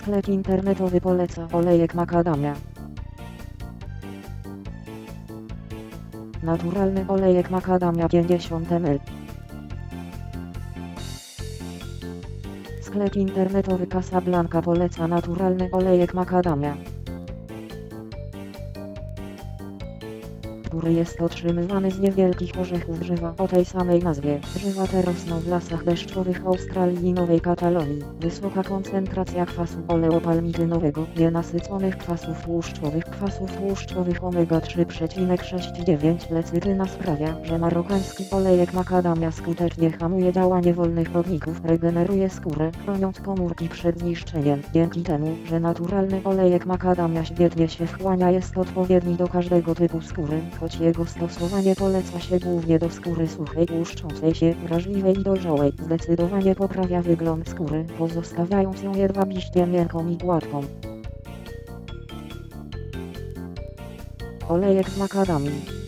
Sklep internetowy poleca olejek makadamia. Naturalny olejek makadamia 50 ml. Sklep internetowy Casablanca poleca naturalny olejek makadamia. Który jest otrzymywany z niewielkich orzechów drzewa o tej samej nazwie. Drzewa te rosną w lasach deszczowych Australii i Nowej Katalonii. Wysoka koncentracja kwasu oleopalmitynowego, nienasyconych kwasów tłuszczowych, kwasów tłuszczowych omega-3,69 lecytyna sprawia, że marokański olejek makadamia skutecznie hamuje działanie wolnych rodników, regeneruje skórę, chroniąc komórki przed zniszczeniem. Dzięki temu, że naturalny olejek makadamia świetnie się wchłania jest odpowiedni do każdego typu skóry, choć jego stosowanie poleca się głównie do skóry suchej, tłuszczącej się, wrażliwej i dojrzałej. Zdecydowanie poprawia wygląd skóry, pozostawiając ją jedwabiście miękką i gładką. Olejek z makadamii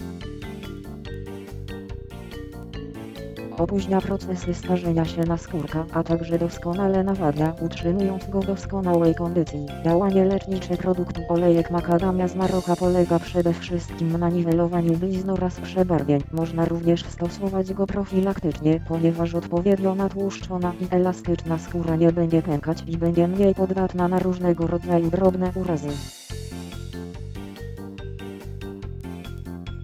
Opóźnia procesy starzenia się naskórka, a także doskonale nawadnia, utrzymując go w doskonałej kondycji. Działanie lecznicze produktu olejek makadamia z Maroka polega przede wszystkim na niwelowaniu blizn oraz przebarwień. Można również stosować go profilaktycznie, ponieważ odpowiednio natłuszczona i elastyczna skóra nie będzie pękać i będzie mniej poddatna na różnego rodzaju drobne urazy.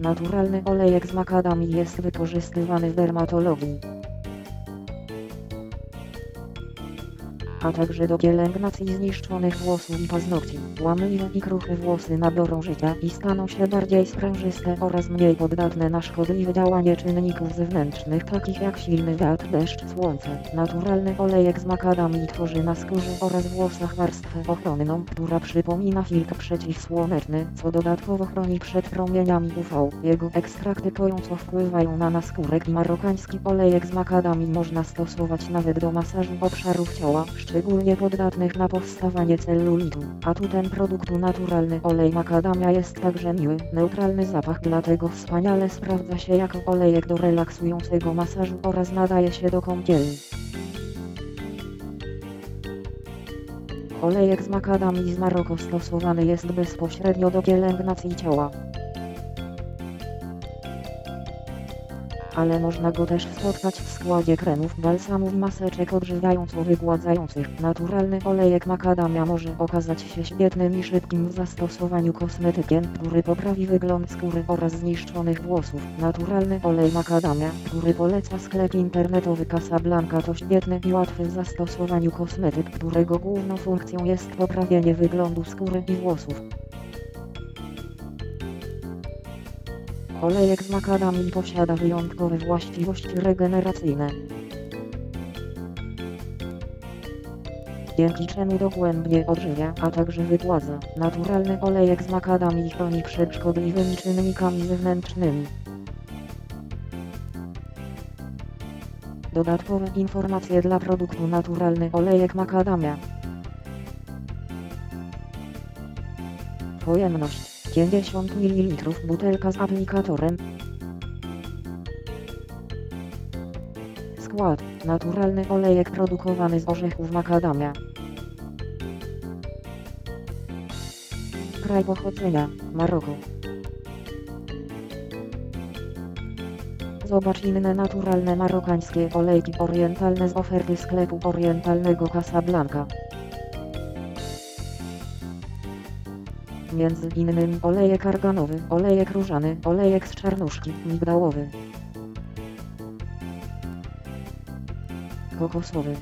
Naturalny olejek z makadamii jest wykorzystywany w dermatologii. A także do pielęgnacji zniszczonych włosów i paznokci. Łamliwe i kruche włosy nabiorą życia i staną się bardziej sprężyste oraz mniej poddatne na szkodliwe działanie czynników zewnętrznych takich jak silny wiatr, deszcz, słońce. Naturalny olejek z makadamii tworzy na skórze oraz włosach warstwę ochronną, która przypomina filtr przeciwsłoneczny, co dodatkowo chroni przed promieniami UV. Jego ekstrakty kojąco wpływają na naskórek i marokański olejek z makadamii można stosować nawet do masażu obszarów ciała, szczególnie poddatnych na powstawanie celulitu. Atutem produktu naturalny olej makadamia jest także miły, neutralny zapach, dlatego wspaniale sprawdza się jako olejek do relaksującego masażu oraz nadaje się do kąpieli. Olejek z makadamii z Maroko stosowany jest bezpośrednio do pielęgnacji ciała. Ale można go też spotkać w składzie kremów, balsamów, maseczek odżywiająco-wygładzających. Naturalny olejek makadamia może okazać się świetnym i szybkim w zastosowaniu kosmetykiem, który poprawi wygląd skóry oraz zniszczonych włosów. Naturalny olej makadamia, który poleca sklep internetowy Casablanca to świetny i łatwy w zastosowaniu kosmetyk, którego główną funkcją jest poprawienie wyglądu skóry i włosów. Olejek z makadamii posiada wyjątkowe właściwości regeneracyjne. Dzięki czemu dogłębnie odżywia, a także wygładza. Naturalny olejek z makadamii chroni przed szkodliwymi czynnikami zewnętrznymi. Dodatkowe informacje dla produktu naturalny olejek makadamia. Pojemność 50 ml butelka z aplikatorem. Skład naturalny olejek produkowany z orzechów makadamia. Kraj pochodzenia Maroko. Zobacz inne naturalne marokańskie olejki orientalne z oferty sklepu orientalnego Casablanca. Między innymi olejek arganowy, olejek różany, olejek z czarnuszki, migdałowy, kokosowy.